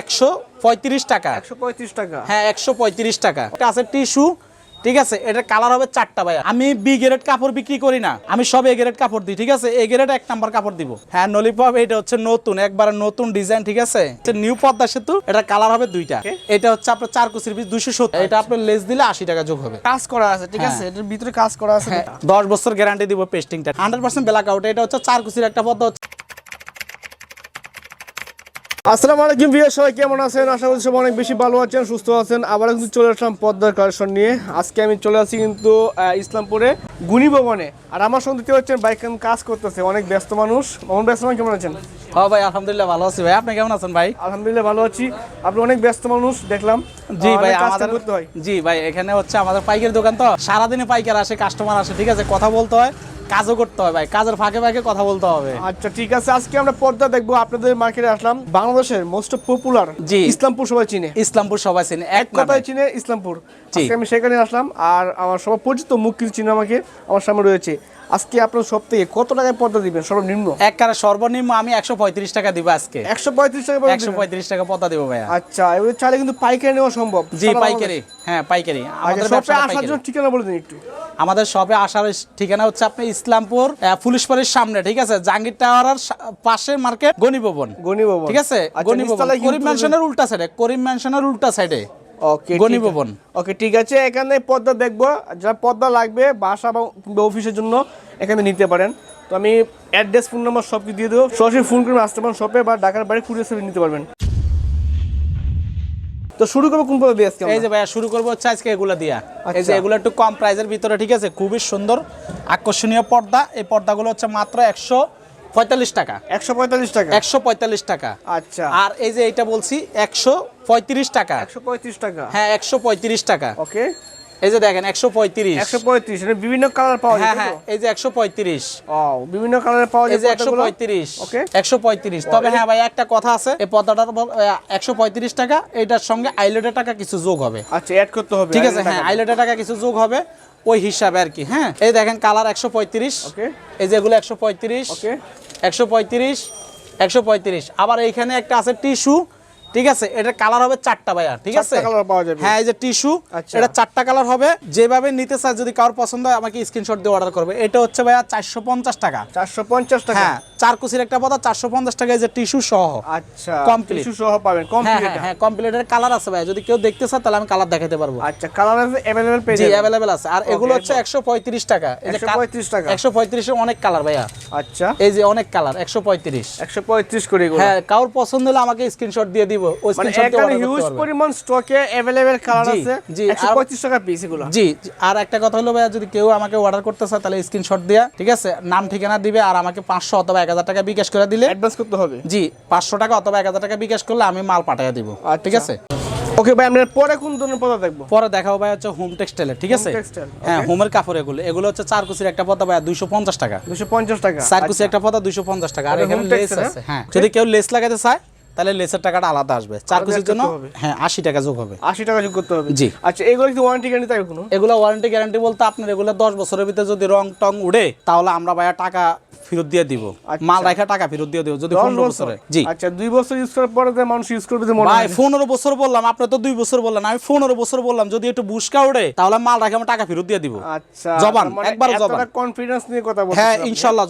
একশো পঁয়ত্রিশ টাকা। একশো পঁয়ত্রিশ টাকা। হ্যাঁ একশো পঁয়ত্রিশ টাকা। এটা আছে টিস্যু ঠিক আছে? এটার কালার হবে চারটা ভাই আমি বি গ্রেড কাপড় বিক্রি করি না। আমি সব এ গ্রেড কাপড় দিই ঠিক আছে? এ গ্রেড এক নাম্বার কাপড় দিব। হ্যাঁ নলিপপ এটা হচ্ছে নতুন একবার নতুন ডিজাইন ঠিক আছে? নিউ পদ্মা সেতু এটা কালার হবে দুইটা। এটা হচ্ছে আপনার চার কুচির পিস সত্তর। এটা আপনার লেস দিলে আশি টাকা যোগ হবে। কাজ করা আছে ঠিক আছে? এটার ভিতরে কাজ করা আছে। হ্যাঁ দশ বছর গ্যারান্টি দিব পেস্টিংটা হান্ড্রেড পার্সেন্ট ব্ল্যাক আউট। এটা হচ্ছে চার কুচির একটা পদ্মা হচ্ছে আসসালামু আলাইকুম ভিউয়ার সবাই কেমন আছেন? আশা করি সবাই অনেক বেশি ভালো আছেন সুস্থ আছেন। আবার কিন্তু চলে আসলাম পদ্মার কালেকশন নিয়ে। আজকে আমি চলে আসছি কিন্তু ইসলামপুরে গুণী ভবনে। আর আমার সঙ্গে দেখতে পাচ্ছেন বাইক কাজ করতেছে অনেক ব্যস্ত মানুষ। মোহন ব্যস্ত মানুষ কেমন আছেন? হ্যাঁ ভাই আলহামদুলিল্লাহ ভালো আছি ভাই। আপনি কেমন আছেন ভাই? আলহামদুলিল্লাহ ভালো আছি। আপনি অনেক ব্যস্ত মানুষ দেখলাম। জি ভাই আমাদের করতে হয়। জি ভাই এখানে হচ্ছে আমাদের পাইকারি দোকান তো। সারাদিনে পাইকার আসে কাস্টমার আসে ঠিক আছে? কথা বলতে হয়। কাজও করতে হবে ভাই কাজের ফাঁকে ফাঁকে কথা বলতে হবে। আচ্ছা ঠিক আছে আজকে আমরা পর্দা দেখব আপনাদের মার্কেটে আসলাম। বাংলাদেশের মোস্ট পপুলার জি। ইসলামপুর সবাই চিনে। ইসলামপুর সবাই চিনে এক কথায় চিনে ইসলামপুর। আমি সেখানে আসলাম আর আমার সবার পরিচিত মুখ কিছু চিনে আমাকে আমার সামনে রয়েছে। আজকে আপনার সব থেকে কত টাকায় পর্দা দিবেন? সর্বনিম্ন? এক কারে সর্বনিম্ন আমি একশো পঁয়ত্রিশ টাকা দিব আজকে। একশো পঁয়ত্রিশ টাকা একশো পঁয়ত্রিশ টাকা পতা দিব ভাইয়া। আচ্ছা এবার চাইলে কিন্তু পাইকারি নেওয়া সম্ভব। জি পাইকারি। হ্যাঁ পাইকারি। আমাদের আচ্ছা শপে আসার জন্য ঠিকানা বলে দিন একটু। আমাদের শপে আসার ঠিকানা হচ্ছে আপনি ইসলামপুর আহ, পুলিশ বাড়ির সামনে ঠিক আছে? জাহাঙ্গীর টাওয়ারের পাশে মার্কেট গণি ভবন। গণি ভবন। ঠিক আছে? আচ্ছা, গণি ভবন। করিম ম্যানশনের উল্টা সাইডে করিম ম্যানশনের উল্টা সাইডে ওকে গণি ভবন। ওকে ঠিক আছে এখানে পর্দা দেখব। যা পর্দা লাগবে বাসা বা অফিসের জন্য এখানে নিতে পারেন। তো আমি অ্যাড্রেস ফোন নাম্বার সব দিয়ে দেবো। সরাসরি ফোন করে আসতে পারেন শপে বা ঢাকার বাইরে কুরিয়ার সার্ভিস নিতে পারবেন। তো শুরু করব কোন আজকে এই যে ভাইয়া শুরু করব হচ্ছে আজকে এগুলা দিয়া। এই যে আচ্ছা। এগুলো একটু কম প্রাইসের ভিতরে ঠিক আছে? খুবই সুন্দর আকর্ষণীয় পর্দা। এই পর্দাগুলো হচ্ছে মাত্র একশো পঁয়তাল্লিশ টাকা। একশো পঁয়তাল্লিশ টাকা? একশো পঁয়তাল্লিশ টাকা। আচ্ছা। আর এই যে এইটা বলছি একশো পঁয়ত্রিশ টাকা। একশো পঁয়ত্রিশ টাকা? হ্যাঁ একশো পঁয়ত্রিশ টাকা। ওকে। এই যে দেখেন একশো পঁয়ত্রিশ। একশো পঁয়ত্রিশ বিভিন্ন কালার পাওয়া হ্যাঁ যায় হ্যাঁ এই যে একশো পঁয়ত্রিশ। ও বিভিন্ন কালারের পাওয়া এই যায় যে একশো পঁয়ত্রিশ। ওকে। একশো পঁয়ত্রিশ। তবে হ্যাঁ ভাই একটা কথা আছে এই পর্দাটার একশো পঁয়ত্রিশ টাকা এটার সঙ্গে আইলেটের টাকা কিছু যোগ হবে। আচ্ছা অ্যাড করতে হবে ঠিক আছে হ্যাঁ আইলেটের টাকা কিছু যোগ হবে। ওই হিসাবে আর কি হ্যাঁ? এই দেখেন কালার একশো পঁয়ত্রিশ এই যেগুলো একশো পঁয়ত্রিশ একশো পঁয়ত্রিশ একশো পঁয়ত্রিশ। আবার এইখানে একটা আছে টিস্যু ঠিক আছে এটার কালার হবে চারটা ভাইয়া ঠিক আছে চারটা colour পাওয়া যাবে। হ্যাঁ এই যে টিস্যু আচ্ছা। এটা চারটা কালার হবে যেভাবে নিতে চায় যদি কারোর পছন্দ হয় আমাকে স্ক্রিনশট দিয়ে অর্ডার করবে এটা হচ্ছে ভাইয়া চারশো পঞ্চাশ টাকা চারশো পঞ্চাশ টাকা হ্যাঁ চার কুচির একটা পদা চারশো পঞ্চাশ টাকা এই যে টিস্যু সহ আচ্ছা Complete. টিস্যু সহ পাবেন হ্যাঁ কমপ্লিট হ্যাঁ হ্যাঁ কমপ্লিটের কালার আছে ভাই যদি কেউ দেখতে চায় তাহলে আমি কালার দেখাতে পারবো আচ্ছা কালার আছে अवेलेबल পেয়ে জি যাবেন অ্যাভেলেবেল আছে আর এগুলো Okay, হচ্ছে একশো পঁয়ত্রিশ টাকা 135 টাকা। একশো পঁয়ত্রিশের অনেক কালার ভাইয়া আচ্ছা এই যে অনেক কালার একশো পঁয়ত্রিশ একশো পঁয়ত্রিশ করে এগুলো হ্যাঁ কারোর পছন্দ হলে আমাকে স্ক্রিনশট দিয়ে দিব ওই মানে স্ক্রিনশট দিয়ে এখানে order হিউজ করতে পারবে। পরিমাণ স্টকে अवेलेबल কালার জি, আছে জি, একশো আর- পঁয়ত্রিশ টাকা পিস এগুলো জি জি, আর একটা কথা হলো ভাইয়া যদি কেউ আমাকে অর্ডার করতে চায় তাহলে স্ক্রিনশট দেয়া ঠিক আছে নাম ঠিকানা দিবে আর আমাকে পাঁচশো অথবা এক হাজার টাকা বিকাশ করে দিলে অ্যাডভান্স করতে হবে জি পাঁচশো টাকা অথবা এক হাজার টাকা বিকাশ করলে আমি মাল পাঠিয়ে দিব আচ্ছা। ঠিক আছে ওকে ভাই আমরা পরে কোন ধরনের পদা দেখবো পরে দেখাবো ভাই হচ্ছে হোম টেক্সটাইলের ঠিক আছে textile, হ্যাঁ okay. হোমের কাপড় এগুলো এগুলো হচ্ছে চার কুচির একটা পদা ভাইয়া দুইশো পঞ্চাশ টাকা দুশো পঞ্চাশ টাকা চার কুচি একটা পদা দুইশো পঞ্চাশ টাকা আর এটা এখানে home লেস textile, আছে হ্যাঁ যদি কেউ লেস লাগাতে চায় তাহলে লেসের টাকাটা আলাদা আসবে। চার কুচির জন্য হ্যাঁ আশি টাকা যোগ হবে। আশি টাকা যোগ করতে হবে। জি। আচ্ছা এগুলো কি ওয়ারেন্টি গ্যারান্টি থাকবে কোনো? এগুলো ওয়ারেন্টি গ্যারান্টি বলতে আপনার এগুলো দশ বছরের ভিতরে যদি রং টং উড়ে তাহলে আমরা ভাইয়া টাকা ফেরত দিয়ে দিব। আচ্ছা। মাল রাখা টাকা ফেরত দিয়ে দিব যদি পনেরো বছরে। জি। আচ্ছা দুই বছর ইউজ করার পরে মানুষ ইউজ করবে ভাই পনেরো বছর বললাম আপনি তো দুই বছর বললেন। আমি পনেরো বছর বললাম যদি একটু বুসকা উড়ে তাহলে মাল রাখে আমি টাকা ফেরত দিয়ে দিব। আচ্ছা জবান, মানে একবার জবান। কনফিডেন্স নিয়ে কথা বলছেন হ্যাঁ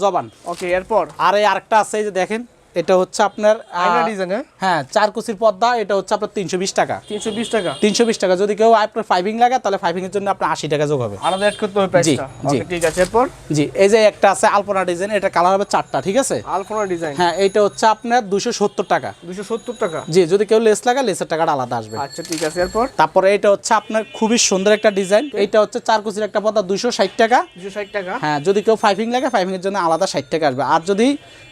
জবান। ওকে এরপর? আর আরেকটা আছে যে দেখেন। এটা হচ্ছে আপনার আয়না ডিজাইন হ্যাঁ? হ্যাঁ চার কুচির পর্দা এটা হচ্ছে আপনার তিনশো বিশ টাকা। তিনশো বিশ টাকা? তিনশো বিশ টাকা। যদি কেউ আপনার ফাইভিং লাগে তাহলে ফাইভিং এর জন্য আপনার আশি টাকা যোগ হবে। আলাদা অ্যাড করতে হবে জি। ওকে ঠিক আছে এরপর? জি এই যে একটা আছে আলপনা ডিজাইন এটা কালার হবে চারটা ঠিক আছে? আলপনা ডিজাইন হ্যাঁ এইটা হচ্ছে আপনার দুশো সত্তর টাকা। দুশো সত্তর টাকা? জি যদি কেউ লেস লাগায় লেসের টাকাটা আলাদা আসবে। আচ্ছা ঠিক আছে এরপর? তারপরে এটা হচ্ছে আপনার খুবই সুন্দর একটা ডিজাইন এটা হচ্ছে চার কুচির একটা পর্দা দুশো ষাট টাকা। দুশো ষাট টাকা? হ্যাঁ যদি কেউ ফাইভিং লাগে ফাইভিং এর জন্য আলাদা ষাট টাকা আসবে। আর যদি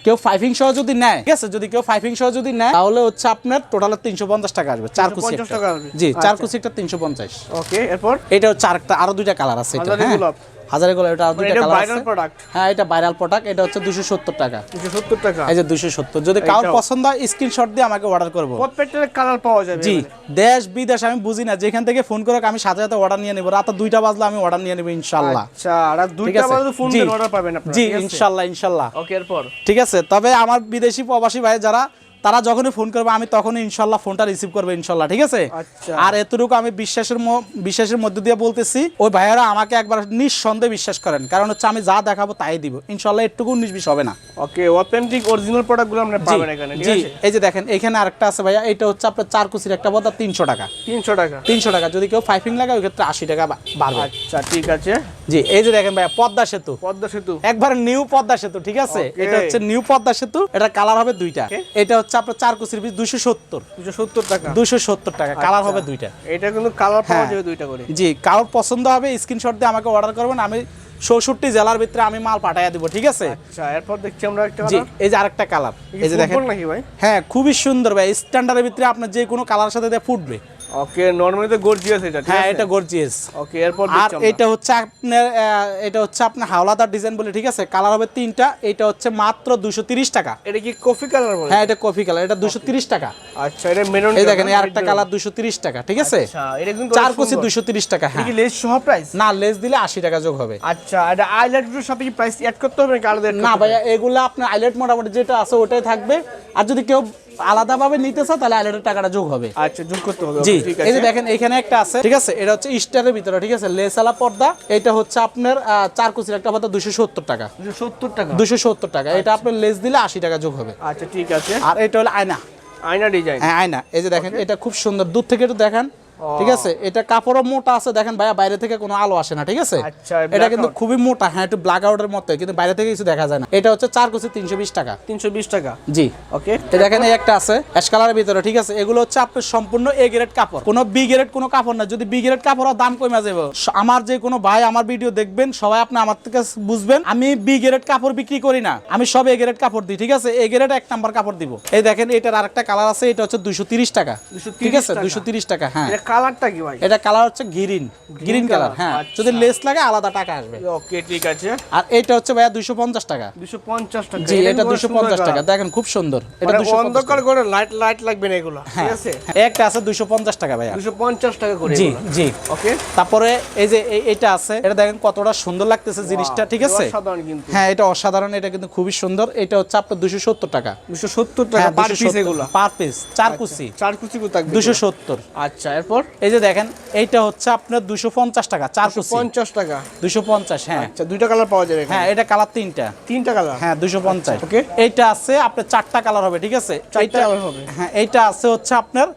কেউ ফাইভিং সহ যদি নেয় ঠিক আছে যদি কেউ ফাইভিং সহ যদি নেয় তাহলে হচ্ছে আপনার টোটাল তিনশো পঞ্চাশ টাকা আসবে চার কুচি 350 একটা। টাকা জি চার আচ্ছা। কুচি একটা তিনশো পঞ্চাশ। ওকে এরপর? এটা হচ্ছে আরেকটা আরও দুইটা কালার আছে এটা হ্যাঁ। এটা দুইটা কালার আছে। হ্যাঁ এটা ভাইরাল প্রোডাক্ট এটা হচ্ছে দুশো সত্তর টাকা। দুশো সত্তর টাকা? এই যে দুশো সত্তর। যদি কারোর এইটাও। পছন্দ হয় স্ক্রিনশট দিয়ে আমাকে অর্ডার করব। প্রত্যেকটা কালার পাওয়া যাবে জি দেশ বিদেশ আমি বুঝি না। যেখান থেকে ফোন করে আমি সাথে সাথে অর্ডার নিয়ে নেব। রাত দুইটা বাজলে আমি অর্ডার নিয়ে নেব ইনশাল্লাহ। আচ্ছা আর ঠিক দুইটা আছে? ফোন। দিয়ে অর্ডার পাবেন আপনারা জি? ইনশাল্লাহ ইনশাল্লাহ। ওকে এরপর? ঠিক আছে? তবে আমার বিদেশি প্রবাসী ভাই যারা তারা যখনই ফোন করবে আমি তখনই ইনশাল্লাহ ফোনটা রিসিভ করব ইনশাল্লাহ ঠিক আছে? আচ্ছা। আর এতটুকু আমি বিশ্বাসের বিশ্বাসের মধ্যে দিয়ে বলতেছি ওই ভাইয়ারা আমাকে একবার নিঃসন্দেহে বিশ্বাস করেন। কারণ হচ্ছে আমি যা দেখাবো তাই দিব। ইনশাল্লাহ একটুকু বিশ হবে না। ওকে অথেন্টিক অরিজিনাল প্রোডাক্টগুলো আমরা পাবেন এখানে জি। এই যে দেখেন এখানে আরেকটা আছে ভাইয়া এটা হচ্ছে আপনার চার কুচির একটা বদা তিনশো টাকা। তিনশো টাকা। তিনশো টাকা যদি কেউ ফাইভিং লাগায় ওই ক্ষেত্রে আশি টাকা বাড়বে। আচ্ছা ঠিক আছে। জি এই যে দেখেন ভাইয়া পদ্মা সেতু। পদ্মা সেতু। একবার নিউ পদ্মা সেতু ঠিক আছে? এটা হচ্ছে নিউ পদ্মা সেতু এটা কালার হবে দুইটা। এটা হচ্ছে আপনার চার কুচির পিস দুশো সত্তর। দুশো সত্তর টাকা। দুশো সত্তর টাকা। কালার আচ্ছা। হবে দুইটা। এটা কিন্তু কালার পাওয়া হ্যাঁ। যাবে দুইটা করে। জি কারোর পছন্দ হবে স্ক্রিনশট দিয়ে আমাকে অর্ডার করবেন আমি চৌষট্টি জেলার ভিতরে আমি মাল পাঠাইয়া দিব ঠিক আছে? আচ্ছা এরপর দেখছি আমরা একটা জি এই যে আরেকটা কালার এই যে দেখেন। নাকি ভাই? হ্যাঁ খুবই সুন্দর ভাই স্ট্যান্ডার্ডের ভিতরে আপনার যে কোনো কালার সাথে দিয়ে ফুটবে। ওকে নরমালি তো গর্জিয়াস এটা হ্যাঁ এটা গর্জিয়াস ওকে এরপর আর এটা হচ্ছে আপনার এটা হচ্ছে আপনার হাওলাদার ডিজাইন বলে ঠিক আছে? কালার হবে তিনটা এটা হচ্ছে মাত্র দুশো তিরিশ টাকা। এটা কি কফি কালার বলে? হ্যাঁ এটা কফি কালার এটা দুশো তিরিশ টাকা। আচ্ছা এটা মেরুন এই দেখেন এই আরেকটা কালার দুশো তিরিশ টাকা ঠিক আছে? আচ্ছা এটা কিন্তু চার। দুশো তিরিশ টাকা হ্যাঁ কি লেস সহ প্রাইস না লেস দিলে আশি টাকা যোগ হবে। আচ্ছা এটা আইলাইটের সাথে কি প্রাইস অ্যাড করতে হবে নাকি আলাদা না ভাইয়া এগুলো আপনার আইলেট মোটামুটি যেটা আছে ওটাই থাকবে। আর যদি কেউ আলাদাভাবে নিতে চাও তাহলে আলাদা টাকাটা যোগ হবে? আচ্ছা যোগ করতে হবে জি এই যে দেখেন এখানে একটা আছে ঠিক আছে? এটা হচ্ছে স্টারের ভিতরে ঠিক আছে? লেসালা পর্দা এটা হচ্ছে আপনার চার কুচির একটা পর্দা দুশো সত্তর টাকা। সত্তর টাকা? দুশো সত্তর টাকা। এটা আপনার লেস দিলে আশি টাকা যোগ হবে। আচ্ছা ঠিক আছে। আর এটা হলো আয়না। আয়না ডিজাইন। হ্যাঁ আয়না। এই যে দেখেন এটা খুব সুন্দর। দূর থেকে একটু দেখেন। ঠিক আছে? এটা কাপড়ও মোটা আছে দেখেন ভাইয়া বাইরে থেকে কোনো আলো আসে না ঠিক আছে? আচ্ছা, এটা কিন্তু খুবই মোটা হ্যাঁ একটু ব্ল্যাক আউটের মতো কিন্তু বাইরে থেকে কিছু দেখা যায় না। এটা হচ্ছে চার কুচি তিনশো বিশ টাকা। তিনশো বিশ টাকা? জি। ওকে। দেখেন এই একটা আছে অ্যাশ কালারের ভিতরে ঠিক আছে? এগুলো হচ্ছে আপনার সম্পূর্ণ এ গ্রেড কাপড়। কোনো বি গ্রেড কোনো কাপড় না। যদি বি গ্রেড কাপড় দাম কমে যাবে। আমার যে কোনো ভাই আমার ভিডিও দেখবেন সবাই আপনি আমার থেকে বুঝবেন আমি বি গ্রেড কাপড় বিক্রি করি না। আমি সব এ গ্রেড কাপড় দিই ঠিক আছে? এ গ্রেড এক নাম্বার কাপড় দিব। এই দেখেন এটার আরেকটা কালার আছে এটা হচ্ছে দুশো তিরিশ টাকা। ঠিক আছে। দুশো তিরিশ টাকা হ্যাঁ। কালারটা কি ভাই? এটা কালার হচ্ছে গ্রিন। গ্রিন কালার হ্যাঁ। আচ্ছা। যদি লেস লাগে আলাদা টাকা আসবে। ওকে ঠিক আছে। আর এটা হচ্ছে ভাইয়া দুশো পঞ্চাশ টাকা। দুশো পঞ্চাশ টাকা। জি এটা কিন্তু দুশো সুন্দর পঞ্চাশ টাকা। দেখেন খুব সুন্দর। এটা মানে দুশো অন্ধকার করে লাইট লাইট লাগবে না এগুলো। ঠিক হ্যাঁ আছে? একটা আছে দুশো পঞ্চাশ টাকা ভাইয়া। দুশো পঞ্চাশ টাকা করে জি জি। ওকে। তারপরে এই যে এটা আছে এটা দেখেন কতটা সুন্দর লাগতেছে জিনিসটা ঠিক আছে? সাধারণ কিন্তু। হ্যাঁ এটা অসাধারণ এটা কিন্তু খুবই সুন্দর। এটা হচ্ছে আপনার দুশো সত্তর টাকা। দুশো সত্তর টাকা পার পিস এগুলো। পার পিস চার কুচি। চার কুচি থাকবে দুশো সত্তর। আচ্ছা এরপর এই যে দেখেন এইটা হচ্ছে আপনার দুশো পঞ্চাশ টাকা চারশো পঞ্চাশ টাকা। দুশো পঞ্চাশ হ্যাঁ। আচ্ছা দুইটা কালার পাওয়া যাবে হ্যাঁ এটা কালার তিনটা। তিনটা কালার? হ্যাঁ দুশো পঞ্চাশ। ওকে। এইটা আছে আপনার চারটা কালার হবে ঠিক আছে? চারটা কালার হবে। হ্যাঁ এইটা আছে হচ্ছে আপনার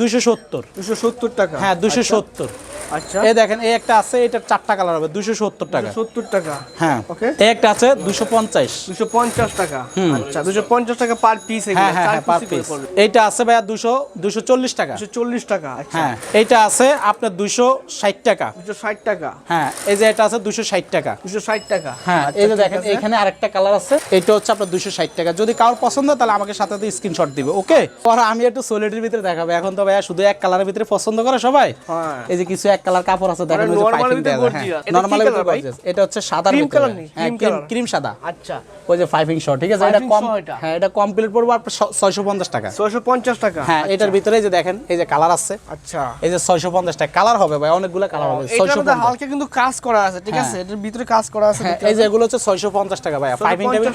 দুশো সত্তর। দুশো সত্তর টাকা। হ্যাঁ দুশো সত্তর। আচ্ছা। এই দেখেন এই একটা আছে এটার চারটা কালার হবে দুশো সত্তর টাকা। সত্তর টাকা হ্যাঁ Okay. এই একটা আছে দুশো পঞ্চাশ। দুশো পঞ্চাশ টাকা আচ্ছা দুশো পঞ্চাশ টাকা পার পিস হ্যাঁ হ্যাঁ হ্যাঁ পার পিস এইটা আছে ভাইয়া দুশো দুশো চল্লিশ টাকা। দুশো চল্লিশ টাকা আচ্ছা। হ্যাঁ এইটা আছে আপনার দুশো ষাট টাকা। দুশো ষাট টাকা। হ্যাঁ এই যে এটা আছে দুশো ষাট টাকা। দুশো ষাট টাকা। হ্যাঁ আচ্ছা, এই যে দেখেন এখানে আরেকটা কালার আছে এটা হচ্ছে আপনার দুশো ষাট টাকা। যদি কারোর পছন্দ তাহলে আমাকে সাথে সাথে স্ক্রিনশট দিবে ওকে পরে আমি একটু সোলিটির ভিতরে দেখাবো। এখন তো ভাইয়া শুধু এক কালারের ভিতরে পছন্দ করে সবাই। হ্যাঁ। এই যে কিছু এক কালার কাপড় আছে দেখেন ওই যে পাইপিং। এটা কি নরমাল colour এটা হচ্ছে সাদা colour নেই, হ্যাঁ ক্রিম ক্রিম সাদা। আচ্ছা। ওই যে ফাইভিং শট ঠিক আছে? এটা কম হ্যাঁ এটা কমপ্লিট পড়ব আপনার ছয়শো পঞ্চাশ টাকা। ছয়শো পঞ্চাশ টাকা? হ্যাঁ এটার ভিতরে যে দেখেন এই যে কালার আছে। আচ্ছা। এই যে ছয়শো পঞ্চাশ টাকা। কালার হবে ভাই অনেকগুলো কালার হবে। এটার ছয়শো মধ্যে হালকা কিন্তু কাজ করা আছে ঠিক হ্যাঁ। আছে এটার ভিতরে কাজ করা আছে হ্যাঁ এই যে এগুলো হচ্ছে ছয়শো পঞ্চাশ টাকা ভাইয়া। ফাইভিং টেবিল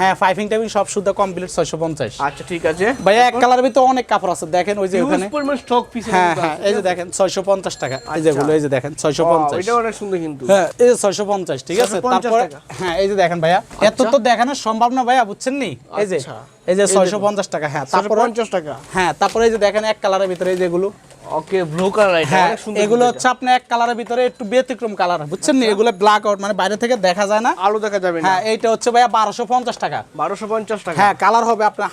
হ্যাঁ ফাইভিং টেবিল সব শুদ্ধ কমপ্লিট ছয়শো পঞ্চাশ। আচ্ছা ঠিক আছে। ভাইয়া এক কালার ভিতরে অনেক কাপড় আছে। দেখেন ওই যে ওখানে স্টক পিস হ্যাঁ হ্যাঁ এই যে দেখেন ছয়শো পঞ্চাশ টাকা। এই যেগুলো এই যে দেখেন ছয়শো পঞ্চাশ। এটা অনেক সুন্দর কিন্তু। হ্যাঁ এই যে ছয়শো পঞ্চাশ ঠিক আছে? তারপরে হ্যাঁ এই যে দেখেন ভাইয়া এত তো দেখানো সম্ভব না ভাইয়া বুঝছেন নি? এই যে আচ্ছা। এই যে ছয়শো পঞ্চাশ টাকা হ্যাঁ তারপরে পঞ্চাশ টাকা। হ্যাঁ তারপরে এই যে দেখেন এক কালারের ভিতরে এই যেগুলো ওকে ব্লু কালার এটা হ্যাঁ অনেক সুন্দর এগুলো হচ্ছে আপনার এক কালারের ভিতরে একটু ব্যতিক্রম কালার বুঝছেন নি? এগুলো ব্ল্যাক আউট মানে বাইরে থেকে দেখা যায় না। আলো দেখা যাবে না। হ্যাঁ এইটা হচ্ছে ভাইয়া বারোশো পঞ্চাশ টাকা। বারোশো পঞ্চাশ টাকা। হ্যাঁ কালার হবে আপনার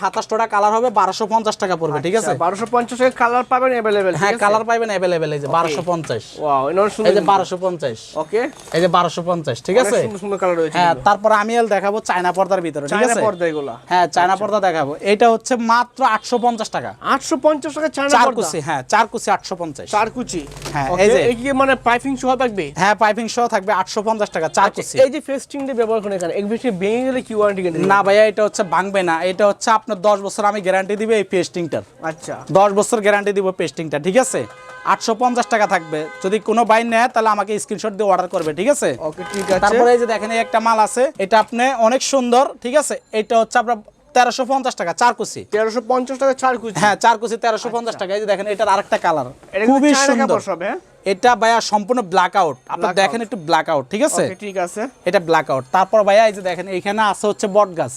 কালার হবে বারোশো পঞ্চাশ টাকা পড়বে ঠিক আছে? বারোশো পঞ্চাশ টাকা কালার পাবেন অ্যাভেলেবেল হ্যাঁ কালার পাইবেন অ্যাভেলেবেল এই যে বারোশো পঞ্চাশ। ওয়াও এটা অনেক এই যে বারোশো পঞ্চাশ। ওকে এই যে বারোশো পঞ্চাশ ঠিক আছে? সুন্দর সুন্দর কালার রয়েছে হ্যাঁ তারপর আমি এল দেখাবো চায়না পর্দার ভিতরে ঠিক চায়না আছে? পর্দা এগুলা। হ্যাঁ চায়না পর্দা দেখাবো। এটা হচ্ছে মাত্র আটশো পঞ্চাশ টাকা। আটশো পঞ্চাশ টাকা চায়না চার পর্দা? কুচি হ্যাঁ চার কুচি আটশো পঞ্চাশ। চার কুচি হ্যাঁ, এই যে- এই মানে পাইপিং সহ থাকবে? হ্যাঁ পাইপিং সহ থাকবে আটশো পঞ্চাশ টাকা চার কুচি এই যে ফেস্টিং দিয়ে ব্যবহার করেন এখানে এক ভেঙে গেলে কি ওয়ারেন্টি না ভাইয়া এটা হচ্ছে ভাঙবে না এটা হচ্ছে আপনার দশ বছর আমি গ্যারান্টি দিবে এই পেস্টিংটার আচ্ছা। দশ বছর গ্যারান্টি দিব পেস্টিংটা ঠিক আছে? আটশো পঞ্চাশ টাকা থাকবে যদি কোনো বাইন নেয় তাহলে আমাকে স্ক্রিনশট দিয়ে অর্ডার করবে ঠিক আছে? ওকে ঠিক আছে। তারপরে এই যে দেখেন এই একটা মাল আছে এটা আপনি অনেক সুন্দর ঠিক আছে? এটা হচ্ছে আপনার তেরোশো পঞ্চাশ টাকা চার কুচি। তেরোশো পঞ্চাশ টাকা চার কুচি? হ্যাঁ চার কুচি তেরোশো পঞ্চাশ টাকা। এই যে দেখেন এটার আরেকটা কালার। এটা খুবই সুন্দর। সব, হ্যাঁ? এটা ভাইয়া সম্পূর্ণ ব্ল্যাক আউট আপনি Black দেখেন একটু ব্ল্যাক আউট ঠিক আছে? ঠিক আছে। এটা ব্ল্যাক আউট তারপর ভাইয়া এই যে দেখেন এখানে আছে হচ্ছে বট গাছ।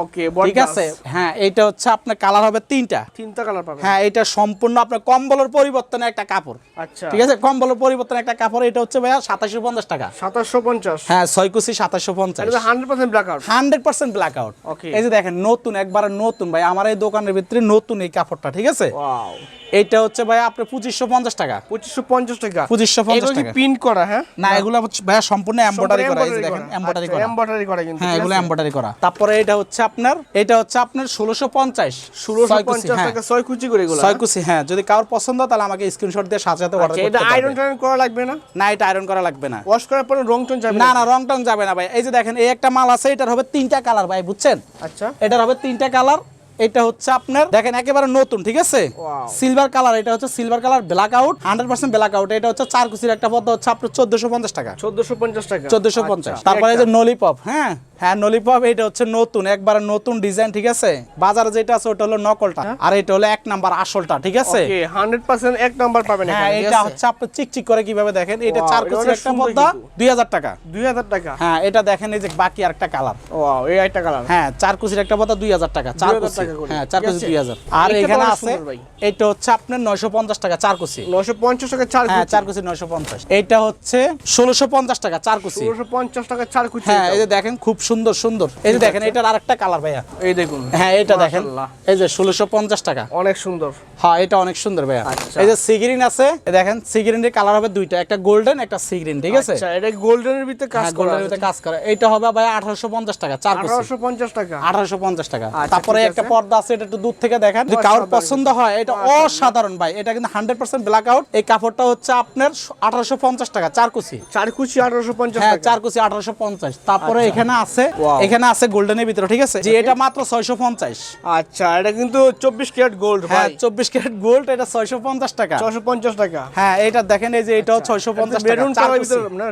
ওকে ঠিক আছে? হ্যাঁ এটা হচ্ছে আপনার কালার হবে তিনটা। তিনটা কালার পাবেন। হ্যাঁ এটা সম্পূর্ণ আপনার কম্বলের পরিবর্তনে একটা কাপড়। আচ্ছা। ঠিক আছে? কম্বলের পরিবর্তনে একটা কাপড় এটা হচ্ছে ভাইয়া সাতাশশো পঞ্চাশ টাকা। সাতাশশো পঞ্চাশ। হ্যাঁ ছয় কুচি সাতাশশো পঞ্চাশ। এটা hundred percent blackout hundred percent blackout Okay. এই যে দেখেন নতুন একবারে নতুন ভাই আমার এই দোকানের ভিতরে নতুন এই কাপড়টা ঠিক আছে? ওয়াও এইটা হচ্ছে ভাই আপনার পঁচিশশো পঞ্চাশ টাকা। পঁচিশশো পঞ্চাশ টাকা। পঁচিশশো পঞ্চাশ এগুলো কি টাকা। প্রিন্ট করা হ্যাঁ? না এগুলো ভাইয়া সম্পূর্ণ এম্বয়ডারি করা এই দেখেন এম্বয়ডারি করা। এমব্রয়ডারি করা কিন্তু হ্যাঁ এগুলো এম্বয়ডারি করা। তারপরে এটা হচ্ছে আপনার এটা হচ্ছে আপনার ষোলোশো পঞ্চাশ। ষোলোশো পঞ্চাশ টাকা ছয় কুচি করে এগুলো ছয় কুচি হ্যাঁ। যদি কারোর পছন্দ তাহলে আমাকে স্ক্রিনশট দিয়ে সাথে সাথে অর্ডার আচ্ছা, করতে এটা আয়রন টায়রন করা লাগবে না? না এটা আয়রন করা লাগবে না। ওয়াশ করার পরে রং টন যাবে না না রং টং যাবে না ভাই। এই যে দেখেন এই একটা মাল আছে এটার হবে তিনটা কালার ভাই বুঝছেন? আচ্ছা। এটার হবে তিনটা কালার এটা হচ্ছে আপনার দেখেন একেবারে নতুন ঠিক আছে? সিলভার কালার এটা হচ্ছে silver colour blackout hundred percent blackout এটা হচ্ছে চার কুচির একটা পদ্মা হচ্ছে আপনার চোদ্দশো পঞ্চাশ টাকা। চোদ্দশো পঞ্চাশ টাকা। চোদ্দশো পঞ্চাশ। আচ্ছা, তারপরে এই যে। নলিপপ হ্যাঁ? হ্যাঁ নলিপপ এটা হচ্ছে নতুন একবারে নতুন ডিজাইন ঠিক আছে? বাজারে যেটা আছে ওটা হলো নকলটা আর এটা হলো এক নাম্বার আসলটা ঠিক আছে? ওকে হান্ড্রেড পার্সেন্ট এক নাম্বার পাবেন হ্যাঁ এটা হচ্ছে আপনি চিকচিক করে কীভাবে দেখেন এটা চার কুচির একটা পদ্মা দুই হাজার টাকা। দুই হাজার টাকা? হ্যাঁ এটা দেখেন এই যে বাকি আরেকটা কালার ওয়াও এই একটা কালার হ্যাঁ চার কুচির একটা পদ্মা দুই হাজার টাকা চার 2000 কুচি টাকা করে। হ্যাঁ চার ঠিক দুই হাজার। আর এটা এখানে অনেক আছে সুন্দর এটা হচ্ছে আপনার নয়শো পঞ্চাশ টাকা চার কুচি নশো পঞ্চাশ টাকা চার হ্যাঁ চার কুচি নয়শো পঞ্চাশ। এইটা হচ্ছে ষোলোশো পঞ্চাশ টাকা চার কুচি ষোলোশো পঞ্চাশ টাকা চার কুচি হ্যাঁ এই যে দেখেন খুব সুন্দর সুন্দর। এই যে দেখেন এটার আরেকটা কালার ভাইয়া। এই দেখুন। হ্যাঁ এটা দেখেন। এই যে ষোলোশো পঞ্চাশ টাকা। অনেক সুন্দর। হ্যাঁ এটা অনেক সুন্দর ভাইয়া। আচ্ছা। এই যে সিগ্রিন আছে দেখেন সিগ্রিনের কালার হবে দুইটা। একটা গোল্ডেন একটা সিগ্রিন ঠিক আছে? আচ্ছা এটা গোল্ডেনের ভিতরে কাজ হ্যাঁ করা গোল্ডেনের ভিতরে কাজ করে। এটা হবে ভাই আঠারোশো পঞ্চাশ টাকা চার আঠারোশো পঞ্চাশ টাকা। আঠারোশো পঞ্চাশ টাকা। আচ্ছা, তারপরে একটা। পর্দা আছে এটা একটু দূর থেকে দেখেন। যদি কারোর পছন্দ হয় এটা অসাধারণ ভাই। এটা কিন্তু হান্ড্রেড পার্সেন্ট ব্ল্যাক আউট এই কাপড়টা হচ্ছে আপনার আঠারোশো পঞ্চাশ টাকা চার কুচি। চার কুচি আঠারোশো পঞ্চাশ হ্যাঁ টাকা। চার কুচি আঠারোশো পঞ্চাশ। তারপরে এখানে আছে এখানে আছে গোল্ডেনের ভিতরে ঠিক আছে? যে এটা মাত্র ছয়শো পঞ্চাশ। আচ্ছা এটা কিন্তু চব্বিশ ক্যারেট গোল্ড হ্যাঁ চব্বিশ ক্যারেট গোল্ড এটা ছয়শো পঞ্চাশ টাকা। ছশো পঞ্চাশ টাকা। হ্যাঁ এটা দেখেন এই যে এটাও ছয়শো পঞ্চাশ মেরুন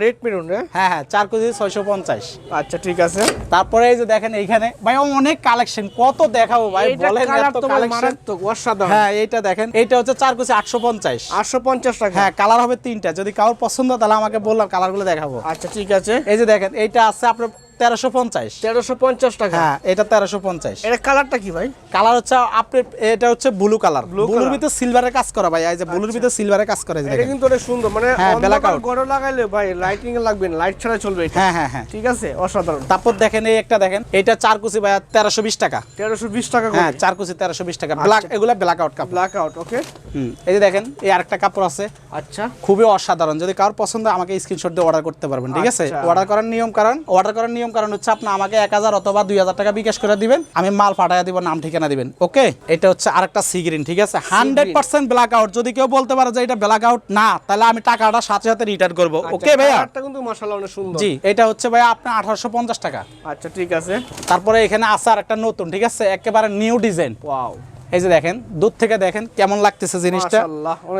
রেড মেরুন হ্যাঁ? হ্যাঁ চার ছয়শো পঞ্চাশ। আচ্ছা ঠিক আছে। তারপরে এই যে দেখেন এইখানে ভাই অনেক কালেকশন কত দেখাবো ভাই বললাম বলেন কালার এত কালেকশন অসাধারণ। হ্যাঁ এইটা দেখেন এইটা হচ্ছে চার কুচি আটশো পঞ্চাশ। আটশো পঞ্চাশ টাকা। হ্যাঁ কালার হবে তিনটা। যদি কারোর পছন্দ তাহলে আমাকে বললাম কালারগুলো দেখাবো। আচ্ছা ঠিক আছে। এই যে দেখেন এইটা আছে আপনার তেরোশো পঞ্চাশ। তেরোশো পঞ্চাশ টাকা। হ্যাঁ এটা তেরোশো পঞ্চাশ। এটা কালারটা কি ভাই? কালার হচ্ছে আপনি এটা হচ্ছে ব্লু কালার ব্লুর। ভিতরে সিলভারের কাজ করা ভাই এই যে ব্লুর ভিতরে সিলভারের কাজ করে এটা কিন্তু অনেক সুন্দর মানে অন্ধকার ঘরে লাগাইলে ভাই লাইটিং লাগবে না লাইট ছাড়া চলবে এটা। হ্যাঁ হ্যাঁ হ্যাঁ। ঠিক আছে? অসাধারণ। তারপর দেখেন এই একটা দেখেন এটা চার কুচি ভাই তেরোশো বিশ টাকা। তেরোশো বিশ টাকা হ্যাঁ চার কুচি তেরোশো বিশ টাকা। ব্ল্যাক এগুলা ব্ল্যাক আউট কাপড়। ব্ল্যাক আউট ওকে হুম এই যে দেখেন এই আরেকটা কাপড় আছে। আচ্ছা। খুবই অসাধারণ। যদি কারোর পছন্দ আমাকে স্ক্রিনশট দিয়ে অর্ডার করতে পারবেন ঠিক আছে? আচ্ছা। অর্ডার করার নিয়ম কারণ অর্ডার করার নিয়ম কারণ হচ্ছে আপনি আমাকে এক হাজার অথবা দুই হাজার টাকা বিকাশ করে দিবেন আমি মাল পাঠাইয়া দিব নাম ঠিকানা দিবেন ওকে এটা হচ্ছে আরেকটা সিগ্রিন ঠিক আছে? হান্ড্রেড পার্সেন্ট ব্ল্যাক আউট যদি কেউ বলতে পারে যে এটা ব্ল্যাক আউট না তাহলে আমি টাকাটা সাথে সাথে রিটার্ন করব ওকে ভাইয়া? কিন্তু মাশাআল্লাহ অনেক সুন্দর। জি এটা হচ্ছে ভাইয়া আপনার আঠারোশো পঞ্চাশ টাকা। আচ্ছা ঠিক আছে। তারপরে এখানে আছে আর একটা নতুন ঠিক আছে? একেবারে নিউ ডিজাইন ওয়াও এই যে দেখেন দূর থেকে দেখেন কেমন লাগতেছে জিনিসটা।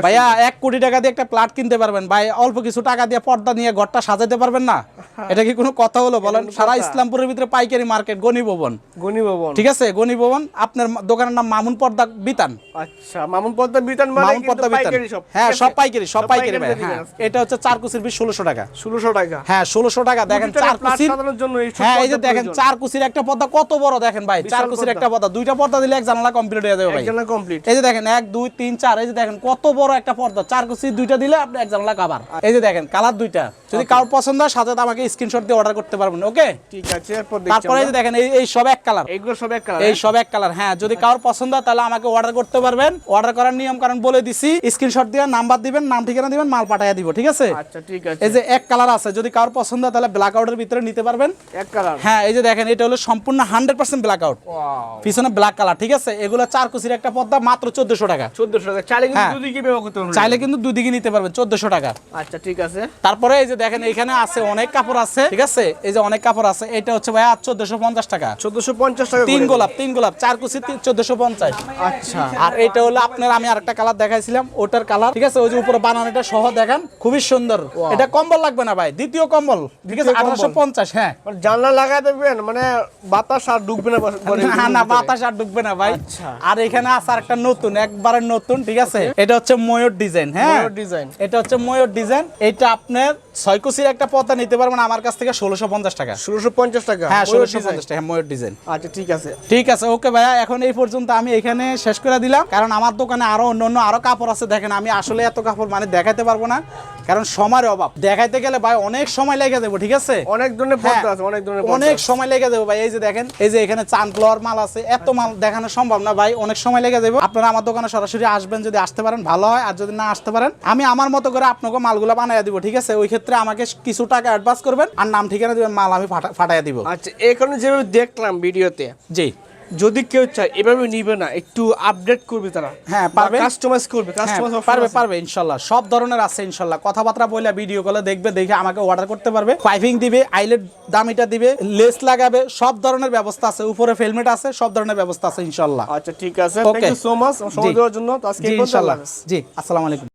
ভাইয়া এক কোটি টাকা দিয়ে একটা প্লাট কিনতে পারবেন। ভাই অল্প কিছু টাকা দিয়ে পর্দা নিয়ে ঘরটা সাজাতে পারবেন না? এটা কি কোনো কথা হলো? বলেন সারা ইসলামপুরের ভিতরে পাইকারি মার্কেট গনি ভবন গনি ভবন ঠিক আছে গনি ভবন আপনার দোকানের নাম মামুন পর্দা বিতান। আচ্ছা মামুন পদ্মা বিতান মানে মামুন পর্দা বিতান। হ্যাঁ সব পাইকারি সব পাইকারি ভাই হ্যাঁ। এটা হচ্ছে চার কুচির বিশ ষোলোশো টাকা। ষোলোশো টাকা। হ্যাঁ ষোলোশো টাকা। দেখেন চার কুচির সাজানোর জন্য এই হ্যাঁ এই যে পর্দা দেখেন চার কুচির একটা পর্দা কত বড় দেখেন ভাই? চার কুচির একটা পর্দা। দুইটা পর্দা দিলে এক জানালা কমপ্লিট হয়ে যাবে ভাই। একজনের কমপ্লিট এই যে দেখেন এক দুই তিন চার এই যে দেখেন কত বড় একটা পর্দা। চার কুচি দুইটা দিলে আপনি এক জানলা কাবার এই যে দেখেন কালার দুইটা। যদি কারোর পছন্দ হয় সাথে আমাকে স্ক্রিনশট দিয়ে অর্ডার করতে পারবেন ওকে ঠিক আছে এরপর তারপরে এই যে দেখেন এই এই সব এক কালার এইগুলো সব এক কালার এই সব এক কালার হ্যাঁ যদি কারোর পছন্দ হয় তাহলে আমাকে অর্ডার করতে পারবেন। অর্ডার করার নিয়ম কারণ বলে দিছি স্ক্রিনশট দিয়ে নাম্বার দিবেন নাম ঠিকানা দিবেন মাল পাঠিয়ে দিব ঠিক আছে? আচ্ছা ঠিক আছে। এই যে এক কালার আছে যদি কারোর পছন্দ হয় তাহলে ব্ল্যাক আউটের ভিতরে নিতে পারবেন। এক কালার হ্যাঁ এই যে দেখেন এটা হলো সম্পূর্ণ হান্ড্রেড পার্সেন্ট ব্ল্যাক আউট পিছনে ব্ল্যাক কালার ঠিক আছে? এগুলো চার কুচির একটা পর্দা মাত্র চোদ্দশো টাকা। চোদ্দশো টাকা। চাইলে কিন্তু হ্যাঁ। দুদিকে ব্যবহার করতে পারবেন। চাইলে কিন্তু দুদিকে নিতে পারবেন চোদ্দশো টাকা। আচ্ছা ঠিক আছে। তারপরে এই যে দেখেন এখানে আছে অনেক কাপড় আছে। ঠিক আছে? এই যে অনেক কাপড় আছে। এটা হচ্ছে ভাইয়া চোদ্দশো পঞ্চাশ টাকা। চোদ্দশো পঞ্চাশ টাকা তিন গোলাপ তিন গোলাপ চার কুচি চোদ্দশো পঞ্চাশ। আচ্ছা। আর এটা হলো আপনার আমি আরেকটা কালার দেখাইছিলাম ওটার কালার ঠিক আছে? ওই যে উপরে বানানোটা সহ দেখান খুবই সুন্দর। এটা কম্বল লাগবে না ভাই? দ্বিতীয় কম্বল। ঠিক আছে? দ্বিতীয় কম্বল। আঠারোশো পঞ্চাশ হ্যাঁ। মানে জানলা লাগাই দেবেন মানে বাতাস আর ঢুকবে না না না বাতাস আর ঢুকবে না ভাই। আচ্ছা। আর এখানে আছে আরেকটা নতুন একবারে নতুন ঠিক আছে? এটা হচ্ছে ময়ূর ডিজাইন হ্যাঁ? ময়ূর ডিজাইন। এটা হচ্ছে ময়ূর ডিজাইন। এটা আপনার ছয় কুচির একটা পতা নিতে পারবেন আমার কাছ থেকে ষোলোশো পঞ্চাশ টাকা। ষোলোশো পঞ্চাশ টাকা? হ্যাঁ ষোলোশো। পঞ্চাশ টাকা হ্যাঁ, ময়ূর ডিজাইন। আচ্ছা ঠিক আছে। ঠিক আছে ওকে ভাইয়া এখন এই পর্যন্ত আমি এখানে শেষ করে দিলাম কারণ আমার দোকানে আরও অন্য অন্য আরও কাপড় আছে দেখেন আমি আসলে এত কাপড় মানে দেখাতে পারব না। কারণ সময়ের অভাব। দেখাইতে গেলে ভাই অনেক সময় লেগে যাব ঠিক আছে? অনেক ধরনের হ্যাঁ, পর্দা আছে অনেক ধরনের অনেক সময় লেগে যাবে ভাই। এই যে দেখেন এই যে এখানে চানফ্লাওয়ার মাল আছে এত মাল দেখানো সম্ভব না ভাই অনেক সময় লেগে যাবে। আপনারা আমার দোকানে সরাসরি আসবেন যদি আসতে পারেন ভালো হয়। আর যদি না আসতে পারেন আমি আমার মতো করে আপনাকে মালগুলো বানাইয়া দিব ঠিক আছে? ওই ক্ষেত্রে আমাকে কিছু টাকা অ্যাডভান্স করবেন আর নাম ঠিকানা দিবেন মাল আমি ফাটা- ফাটাইয়া দিব। আচ্ছা এখানে যেভাবে দেখলাম ভিডিওতে জি। যদি কেউ চায় এভাবে নিবে না একটু আপডেট করবে তারা। হ্যাঁ, পারবে। কাস্টমাইজ করবে হ্যাঁ, কাস্টমাইজ পারবে পারবে ইনশাল্লাহ। সব ধরনের আছে ইনশাল্লাহ। কথাবার্তা বলে ভিডিও কলে দেখবে দেখে আমাকে অর্ডার করতে পারবে। পাইপিং দিবে আইলেট দামিটা দিবে লেস লাগাবে সব ধরনের ব্যবস্থা আছে। উপরে হেলমেট আছে সব ধরনের ব্যবস্থা আছে ইনশাল্লাহ। আচ্ছা ঠিক আছে। থ্যাংক ইউ সো মাচ সময় দেওয়ার জন্য। আজকে ইনশাল্লাহ। জি আসসালামু আলাইকুম।